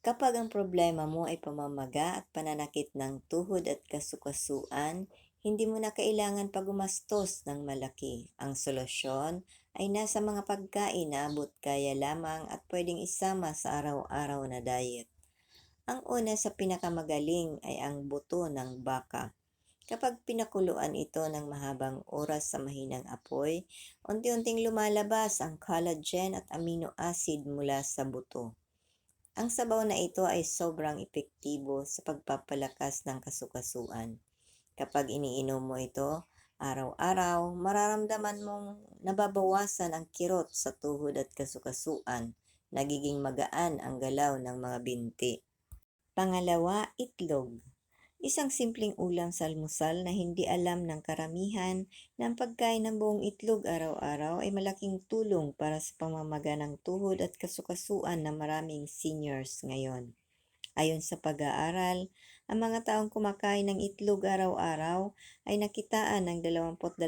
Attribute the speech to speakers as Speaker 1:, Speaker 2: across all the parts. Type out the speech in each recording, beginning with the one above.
Speaker 1: Kapag ang problema mo ay pamamaga at pananakit ng tuhod at kasukasuan, hindi mo na kailangan pagumastos ng malaki. Ang solusyon ay nasa mga pagkain na abot kaya lamang at pwedeng isama sa araw-araw na diet. Ang una sa pinakamagaling ay ang buto ng baka. Kapag pinakuluan ito ng mahabang oras sa mahinang apoy, unti-unting lumalabas ang collagen at amino acid mula sa buto. Ang sabaw na ito ay sobrang epektibo sa pagpapalakas ng kasukasuan. Kapag iniinom mo ito, araw-araw, mararamdaman mong nababawasan ang kirot sa tuhod at kasukasuan. Nagiging magaan ang galaw ng mga binti. Pangalawa, itlog. Isang simpleng ulam sa almusal na hindi alam ng karamihan na ang pagkain ng buong itlog araw-araw ay malaking tulong para sa pamamaga ng tuhod at kasukasuan ng maraming seniors ngayon. Ayon sa pag-aaral, ang mga taong kumakain ng itlog araw-araw ay nakitaan ng 22%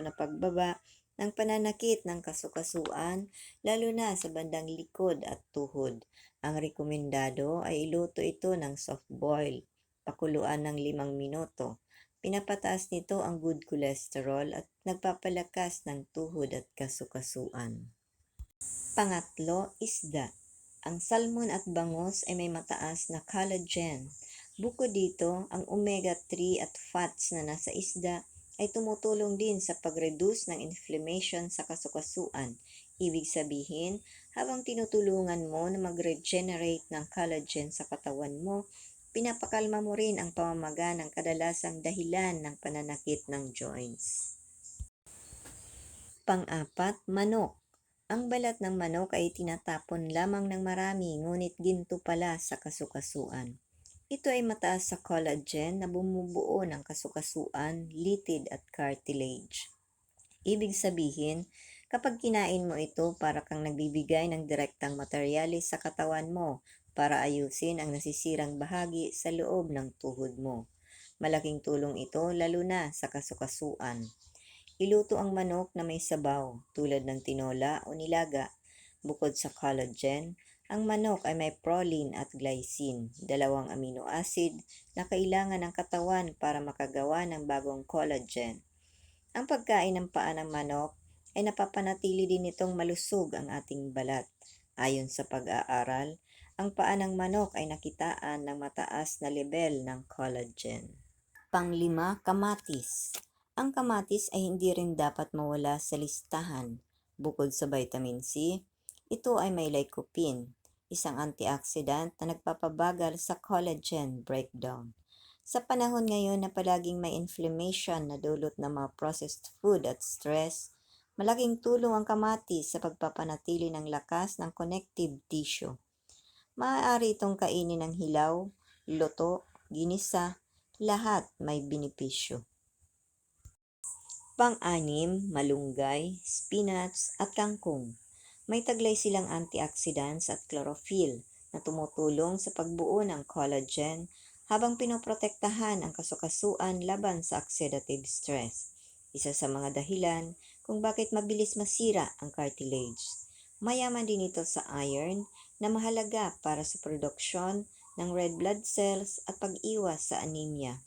Speaker 1: na pagbaba ng pananakit ng kasukasuan, lalo na sa bandang likod at tuhod. Ang rekomendado ay iluto ito ng soft boil, pakuluan ng limang minuto. Pinapataas nito ang good cholesterol at nagpapalakas ng tuhod at kasukasuan. Pangatlo, isda. Ang salmon at bangos ay may mataas na collagen. Bukod dito, ang omega-3 at fats na nasa isda ay tumutulong din sa pag-reduce ng inflammation sa kasukasuan. Ibig sabihin, habang tinutulungan mo na mag-regenerate ng collagen sa katawan mo, pinapakalma mo rin ang pamamaga ng kadalasang dahilan ng pananakit ng joints. Pang-apat, manok. Ang balat ng manok ay tinatapon lamang ng marami ngunit ginto pala sa kasukasuan. Ito ay mataas sa collagen na bumubuo ng kasukasuan, litid at cartilage. Ibig sabihin, kapag kinain mo ito para kang nagbibigay ng direktang materyales sa katawan mo para ayusin ang nasisirang bahagi sa loob ng tuhod mo. Malaking tulong ito lalo na sa kasukasuan. Iluto ang manok na may sabaw tulad ng tinola o nilaga. Bukod sa collagen, ang manok ay may proline at glycine, dalawang amino acid na kailangan ng katawan para makagawa ng bagong collagen. Ang pagkain ng paa ng manok ay napapanatili din itong malusog ang ating balat. Ayon sa pag-aaral, ang paa ng manok ay nakitaan ng mataas na level ng collagen. Panglima, kamatis. Ang kamatis ay hindi rin dapat mawala sa listahan. Bukod sa vitamin C, ito ay may lycopene, isang antioxidant na nagpapabagal sa collagen breakdown. Sa panahon ngayon na palaging may inflammation na dulot ng mga processed food at stress, malaking tulong ang kamatis sa pagpapanatili ng lakas ng connective tissue. Maaari itong kainin ng hilaw, luto, ginisa, lahat may binipisyo. Pang-anim, malunggay, spinach at kangkong. May taglay silang antioxidants at chlorophyll na tumutulong sa pagbuo ng collagen habang pinoprotektahan ang kasukasuan laban sa oxidative stress. Isa sa mga dahilan kung bakit mabilis masira ang cartilage. Mayaman din ito sa iron na mahalaga para sa produksyon ng red blood cells at pag-iwas sa anemia.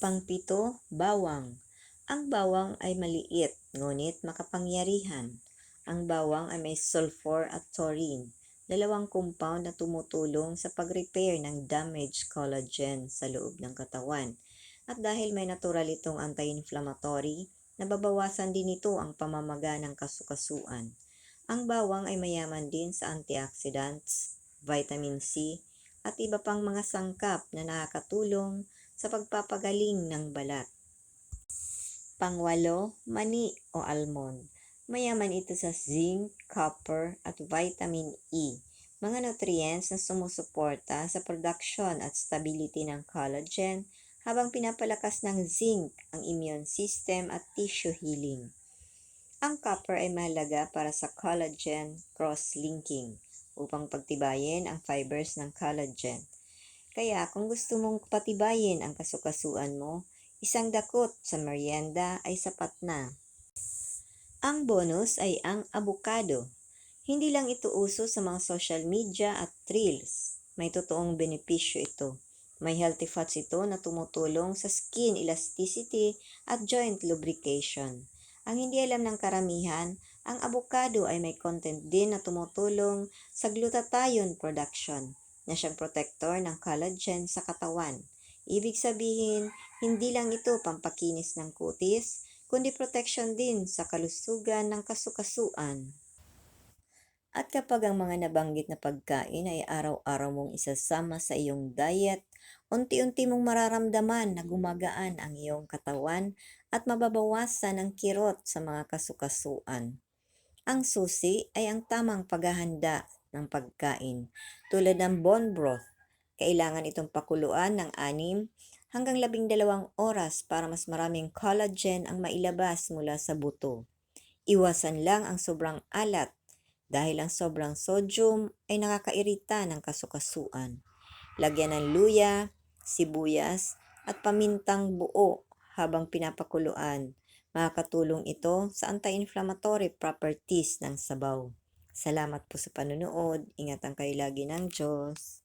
Speaker 1: Pangpito, bawang. Ang bawang ay maliit, ngunit makapangyarihan. Ang bawang ay may sulfur at taurine, dalawang compound na tumutulong sa pag-repair ng damaged collagen sa loob ng katawan. At dahil may natural itong anti-inflammatory, nababawasan din ito ang pamamaga ng kasukasuan. Ang bawang ay mayaman din sa antioxidants, vitamin C, at iba pang mga sangkap na nakakatulong sa pagpapagaling ng balat. Pangwalo, mani o almond. Mayaman ito sa zinc, copper at vitamin E, mga nutrients na sumusuporta sa production at stability ng collagen habang pinapalakas ng zinc ang immune system at tissue healing. Ang copper ay mahalaga para sa collagen cross-linking upang pagtibayin ang fibers ng collagen. Kaya kung gusto mong patibayin ang kasukasuan mo, Isang dakot sa merienda ay sapat na. Ang bonus ay ang abukado. Hindi lang ito uso sa mga social media at reels. May totoong benepisyo ito. May healthy fats ito na tumutulong sa skin elasticity at joint lubrication. Ang hindi alam ng karamihan, ang avocado ay may content din na tumutulong sa glutathione production na siyang protector ng collagen sa katawan. Ibig sabihin, hindi lang ito pampakinis ng kutis, kundi protection din sa kalusugan ng kasukasuan. At kapag ang mga nabanggit na pagkain ay araw-araw mong isasama sa iyong diet, unti-unti mong mararamdaman na gumagaan ang iyong katawan at mababawasan ang kirot sa mga kasukasuan. Ang susi ay ang tamang paghahanda ng pagkain, tulad ng bone broth. Kailangan itong pakuluan ng 6 hanggang 12 oras para mas maraming collagen ang mailabas mula sa buto. Iwasan lang ang sobrang alat dahil ang sobrang sodium ay nakakairita ng kasukasuan. Lagyan ng luya, sibuyas, at pamintang buo habang pinapakuluan. Makakatulong ito sa anti-inflammatory properties ng sabaw. Salamat po sa panunood. Ingatan kayo lagi ng Diyos.